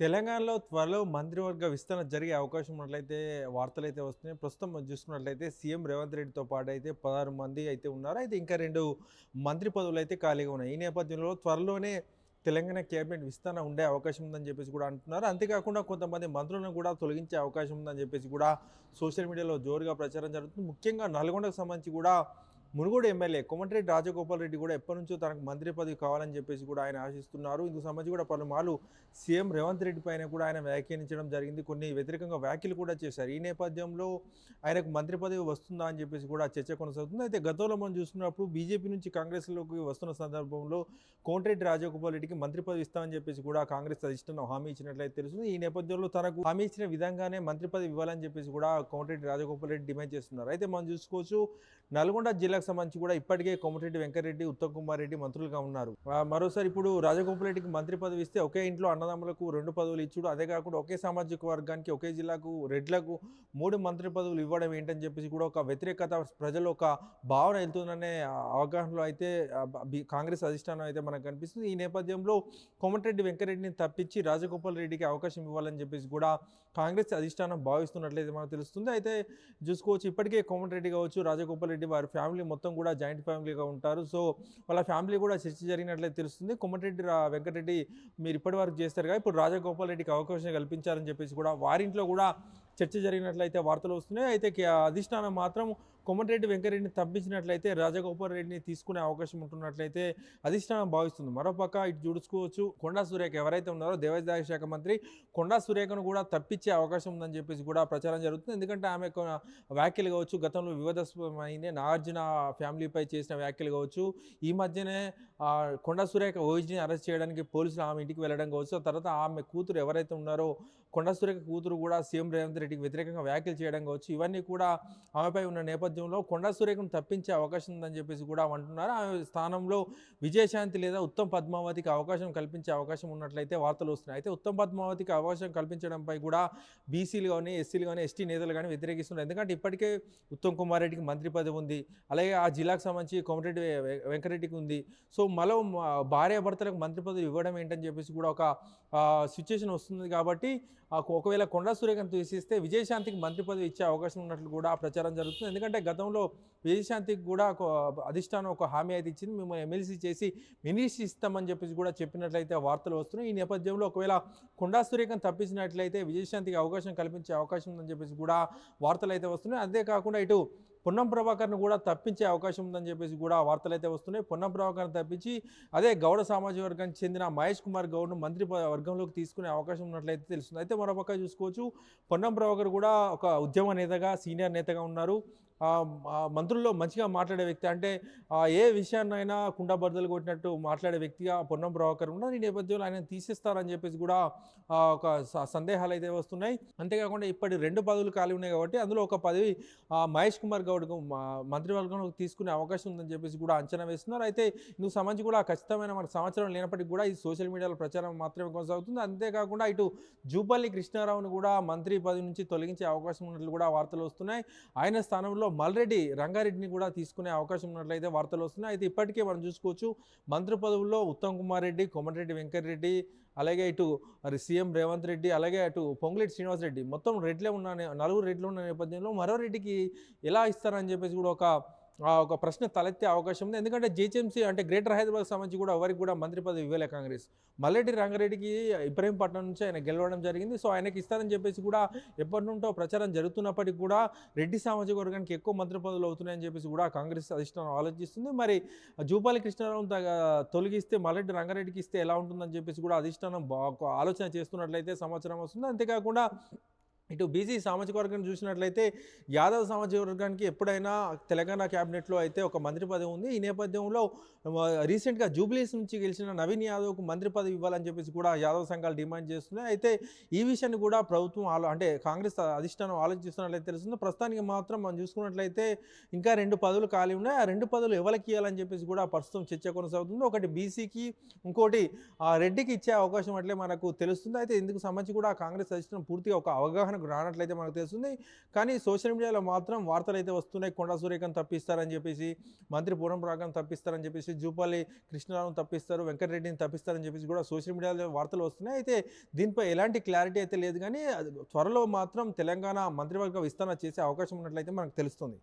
తెలంగాణలో త్వరలో మంత్రివర్గ విస్తరణ జరిగే అవకాశం ఉన్నట్లయితే వార్తలు అయితే వస్తున్నాయి. ప్రస్తుతం మనం చూసుకున్నట్లయితే సీఎం రేవంత్ రెడ్డితో పాటు అయితే పదహారు మంది అయితే ఉన్నారు. అయితే ఇంకా రెండు మంత్రి పదవులు అయితే ఖాళీగా ఉన్నాయి. ఈ నేపథ్యంలో త్వరలోనే తెలంగాణ కేబినెట్ విస్తరణ ఉండే అవకాశం ఉందని చెప్పేసి కూడా అంటున్నారు. అంతేకాకుండా కొంతమంది మంత్రులను కూడా తొలగించే అవకాశం ఉందని చెప్పేసి కూడా సోషల్ మీడియాలో జోరుగా ప్రచారం జరుగుతుంది. ముఖ్యంగా నల్గొండకు సంబంధించి కూడా మునుగోడు ఎమ్మెల్యే కొమటిరెడ్డి రాజగోపాల్ రెడ్డి కూడా ఎప్పటి నుంచో తనకు మంత్రి పదవి కావాలని చెప్పేసి కూడా ఆయన ఆశిస్తున్నారు. ఇందుకు సంబంధించి కూడా పలుమార్లు సీఎం రేవంత్ రెడ్డి పైన కూడా ఆయన వ్యాఖ్యానించడం జరిగింది. కొన్ని వ్యతిరేకంగా వ్యాఖ్యలు కూడా చేశారు. ఈ నేపథ్యంలో ఆయనకు మంత్రి పదవి వస్తుందా అని చెప్పేసి కూడా చర్చ కొనసాగుతుంది. అయితే గతంలో మనం చూసుకున్నప్పుడు బీజేపీ నుంచి కాంగ్రెస్లోకి వస్తున్న సందర్భంలో కోమటిరెడ్డి రాజగోపాల్ రెడ్డికి మంత్రి పదవి ఇస్తామని చెప్పేసి కూడా కాంగ్రెస్ అధిష్టానం హామీ ఇచ్చినట్లయితే తెలుస్తుంది. ఈ నేపథ్యంలో తనకు హామీ ఇచ్చిన విధంగానే మంత్రి పదవి ఇవ్వాలని చెప్పేసి కూడా కోమటిరెడ్డి రాజగోపాల్ రెడ్డి డిమాండ్ చేస్తున్నారు. అయితే మనం చూసుకోవచ్చు నల్గొండ జిల్లాకు సంబంధించి కూడా ఇప్పటికే కోమటిరెడ్డి వెంకరెడ్డి ఉత్తమ్ కుమార్ రెడ్డి మంత్రులుగా ఉన్నారు. మరోసారి ఇప్పుడు రాజగోపాలరెడ్డికి మంత్రి పదవి ఇస్తే ఒకే ఇంట్లో అన్నదమ్ములకు రెండు పదవులు ఇచ్చుడు. అదే కాకుండా ఒకే సామాజిక వర్గానికి ఒకే జిల్లాకు రెడ్లకు మూడు మంత్రి పదవులు ఇవ్వడం ఏంటని చెప్పేసి కూడా ఒక వ్యతిరేకత ప్రజలు ఒక భావన వెళ్తుందనే అవగాహనలో అయితే కాంగ్రెస్ అధిష్టానం అయితే మనకు కనిపిస్తుంది. ఈ నేపథ్యంలో కోమటిరెడ్డి వెంకరెడ్డిని తప్పించి రాజగోపాల్ రెడ్డికి అవకాశం ఇవ్వాలని చెప్పేసి కూడా కాంగ్రెస్ అధిష్టానం భావిస్తున్నట్లయితే మనకు తెలుస్తుంది. అయితే చూసుకోవచ్చు ఇప్పటికే కోమటిరెడ్డి కావచ్చు రాజగోపాల్ రెడ్డి వారి ఫ్యామిలీ మొత్తం కూడా జాయింట్ ఫ్యామిలీగా ఉంటారు. సో వాళ్ళ ఫ్యామిలీ కూడా చర్చ జరిగినట్లయితే తెలుస్తుంది. కొమ్మటిరెడ్డి రా- వెంకటరెడ్డి మీరు ఇప్పటి వరకు చేస్తారు ఇప్పుడు రాజగోపాల్ రెడ్డికి అవకాశం కల్పించారని చెప్పేసి కూడా వారింట్లో కూడా చర్చ జరిగినట్లయితే వార్తలు వస్తున్నాయి. అయితే అధిష్టానం మాత్రం కొమటిరెడ్డి వెంకరెడ్డిని తప్పించినట్లయితే రాజగోపాల్ రెడ్డిని తీసుకునే అవకాశం ఉంటున్నట్లయితే అధిష్టానం భావిస్తుంది. మరోపక్క ఇటు చూడుకోవచ్చు కొండా సురేఖ ఎవరైతే ఉన్నారో దేవాదాయ శాఖ మంత్రి కొండా సురేఖను కూడా తప్పించే అవకాశం ఉందని చెప్పేసి కూడా ప్రచారం జరుగుతుంది. ఎందుకంటే ఆమె కొ- వ్యాఖ్యలు కావచ్చు గతంలో వివాదాస్పదమైన నాగార్జున ఫ్యామిలీపై చేసిన వ్యాఖ్యలు కావచ్చు. ఈ మధ్యనే కొండా సురేఖ ఓయిజ్ని అరెస్ట్ చేయడానికి పోలీసులు ఆమె ఇంటికి వెళ్ళడం కావచ్చు. తర్వాత ఆమె కూతురు ఎవరైతే ఉన్నారో కొండా సురేఖ కూతురు కూడా సీఎం రేవంత్ రెడ్డికి వ్యతిరేకంగా వ్యాఖ్యలు చేయడం కావచ్చు. ఇవన్నీ కూడా ఆమెపై ఉన్న నేపథ్యంలో కొండా సురేఖను తప్పించే అవకాశం ఉందని చెప్పేసి కూడా అంటున్నారు. ఆమె స్థానంలో విజయశాంతి లేదా ఉత్తమ్ పద్మావతికి అవకాశం కల్పించే అవకాశం ఉన్నట్లయితే వార్తలు వస్తున్నాయి. అయితే ఉత్తమ్ పద్మావతికి అవకాశం కల్పించడంపై కూడా బీసీలు కానీ ఎస్సీలు కానీ ఎస్టీ నేతలు కానీ వ్యతిరేకిస్తున్నారు. ఎందుకంటే ఇప్పటికే ఉత్తమ్ కుమార్ రెడ్డికి మంత్రి పదవి ఉంది. అలాగే ఆ జిల్లాకు సంబంధించి కోమటిరెడ్డి వెంకరెడ్డికి ఉంది. సో మరో భార్యాభర్తలకు మంత్రి పదవి ఇవ్వడం ఏంటని చెప్పేసి కూడా ఒక సిచ్యుయేషన్ వస్తుంది కాబట్టి ఒకవేళ కొండా సూర్యకాంత్ తీసిస్తే విజయశాంతికి మంత్రి పదవి ఇచ్చే అవకాశం ఉన్నట్లు కూడా ప్రచారం జరుగుతుంది. ఎందుకంటే గతంలో విజయశాంతికి కూడా ఒక అధిష్టానం ఒక హామీ అయితే ఇచ్చింది. మిమ్మల్ని ఎమ్మెల్సీ చేసి మినిస్ట్రీ ఇస్తామని చెప్పేసి కూడా చెప్పినట్లయితే వార్తలు వస్తున్నాయి. ఈ నేపథ్యంలో ఒకవేళ కొండా సూర్యకాంత్ తప్పించినట్లయితే విజయశాంతికి అవకాశం కల్పించే అవకాశం ఉందని చెప్పేసి కూడా వార్తలు అయితే వస్తున్నాయి. అంతేకాకుండా ఇటు పొన్నం ప్రభాకర్ని కూడా తప్పించే అవకాశం ఉందని చెప్పేసి కూడా వార్తలు అయితే వస్తున్నాయి. పొన్నం ప్రభాకర్ని తప్పించి అదే గౌడ సామాజిక వర్గానికి చెందిన మహేష్ కుమార్ గౌడ్ను మంత్రి వర్గంలోకి తీసుకునే అవకాశం ఉన్నట్లయితే తెలుస్తుంది. అయితే మరోపక్క చూసుకోవచ్చు. పొన్నం ప్రభాకర్ కూడా ఒక ఉద్యమ నేతగా సీనియర్ నేతగా ఉన్నారు. మంత్రుల్లో మంచిగా మాట్లాడే వ్యక్తి అంటే ఏ విషయాన్నైనా కుండబద్దలు కొట్టినట్టు మాట్లాడే వ్యక్తిగా పొన్నం ప్రభాకర్ ఉన్నారు ఈ నేపథ్యంలో ఆయన తీసేస్తారని చెప్పేసి కూడా ఒక స- సందేహాలు అయితే వస్తున్నాయి. అంతేకాకుండా ఇప్పటి రెండు పదవులు ఖాళీ ఉన్నాయి కాబట్టి అందులో ఒక పదవి మహేష్ కుమార్ గౌడ్ మంత్రివర్గంలో తీసుకునే అవకాశం ఉందని చెప్పేసి కూడా అంచనా వేస్తున్నారు. అయితే ఇందుకు సంబంధించి కూడా ఖచ్చితమైన మనకు సమాచారం లేనప్పటికీ కూడా ఈ సోషల్ మీడియాలో ప్రచారం మాత్రమే కొనసాగుతుంది. అంతేకాకుండా ఇటు జూపల్లి కృష్ణారావును కూడా మంత్రి పదవి నుంచి తొలగించే అవకాశం ఉన్నట్లు కూడా వార్తలు వస్తున్నాయి. ఆయన స్థానంలో మల్రెడ్డి రంగారెడ్డిని కూడా తీసుకునే అవకాశం ఉన్నట్లయితే వార్తలు వస్తున్నాయి. అయితే ఇప్పటికే మనం చూసుకోవచ్చు మంత్రి పదవుల్లో ఉత్తమ్ కుమార్ రెడ్డి కోమటిరెడ్డి వెంకటరెడ్డి అలాగే ఇటు మరి సీఎం రేవంత్ రెడ్డి అలాగే అటు పొంగులేటి శ్రీనివాస్ రెడ్డి మొత్తం రెడ్లే ఉన్న నలుగురు రెడ్లు ఉన్న నేపథ్యంలో మరో రెడ్డికి ఎలా ఇస్తారని చెప్పేసి కూడా ఒక ఒక ప్రశ్న తలెత్తే అవకాశం ఉంది. ఎందుకంటే జీహెచ్ఎంసీ అంటే గ్రేటర్ హైదరాబాద్ సంబంధించి కూడా ఎవరికి కూడా మంత్రి పదవి ఇవ్వలే కాంగ్రెస్. మల్లెడ్డి రంగారెడ్డికి ఇబ్రహీంపట్నం నుంచి ఆయన గెలవడం జరిగింది. సో ఆయనకి ఇస్తారని చెప్పేసి కూడా ఎప్పటి నుండో ప్రచారం జరుగుతున్నప్పటికీ కూడా రెడ్డి సామాజిక వర్గానికి ఎక్కువ మంత్రి పదవులు అవుతున్నాయని చెప్పేసి కూడా కాంగ్రెస్ అధిష్టానం ఆలోచిస్తుంది. మరి జూపాలి కృష్ణారావు తొలగిస్తే మల్లెడ్డి రంగారెడ్డికి ఇస్తే ఎలా ఉంటుందని చెప్పేసి కూడా అధిష్టానం ఆలోచన చేస్తున్నట్లయితే సమాచారం వస్తుంది. అంతేకాకుండా ఇటు బీసీ సామాజిక వర్గాన్ని చూసినట్లయితే యాదవ్ సామాజిక వర్గానికి ఎప్పుడైనా తెలంగాణ క్యాబినెట్లో అయితే ఒక మంత్రి పదవి ఉంది. ఈ నేపథ్యంలో రీసెంట్గా జూబ్లీస్ నుంచి గెలిచిన నవీన్ యాదవ్కు మంత్రి పదవి ఇవ్వాలని చెప్పేసి కూడా యాదవ్ సంఘాలు డిమాండ్ చేస్తున్నాయి. అయితే ఈ విషయాన్ని కూడా ప్రభుత్వం ఆలో అంటే కాంగ్రెస్ అధిష్టానం ఆలోచిస్తున్నట్లయితే తెలుస్తుంది. ప్రస్తుతానికి మాత్రం మనం చూసుకున్నట్లయితే ఇంకా రెండు పదవులు ఖాళీ ఉన్నాయి. ఆ రెండు పదవులు ఎవరికి ఇవ్వాలని చెప్పేసి కూడా ప్రస్తుతం చర్చ కొనసాగుతుంది. ఒకటి బీసీకి ఇంకోటి ఆ రెడ్డికి ఇచ్చే అవకాశం అట్లే మనకు తెలుస్తుంది. అయితే ఇందుకు సంబంధించి కూడా కాంగ్రెస్ అధిష్టానం పూర్తిగా ఒక అవగాహన మనకు రానట్లయితే మనకు తెలుస్తుంది. కానీ సోషల్ మీడియాలో మాత్రం వార్తలు అయితే వస్తున్నాయి. కొండా సూర్యకాంత్ తప్పిస్తారని చెప్పేసి మంత్రి పూరం రాగం తప్పిస్తారని చెప్పేసి జూపాలి కృష్ణారావు తప్పిస్తారు వెంకటరెడ్డిని తప్పిస్తారని చెప్పేసి కూడా సోషల్ మీడియాలో వార్తలు వస్తున్నాయి. అయితే దీనిపై ఎలాంటి క్లారిటీ అయితే లేదు కానీ అది త్వరలో మాత్రం తెలంగాణ మంత్రివర్గ విస్తరణ చేసే అవకాశం ఉన్నట్లయితే మనకు తెలుస్తుంది.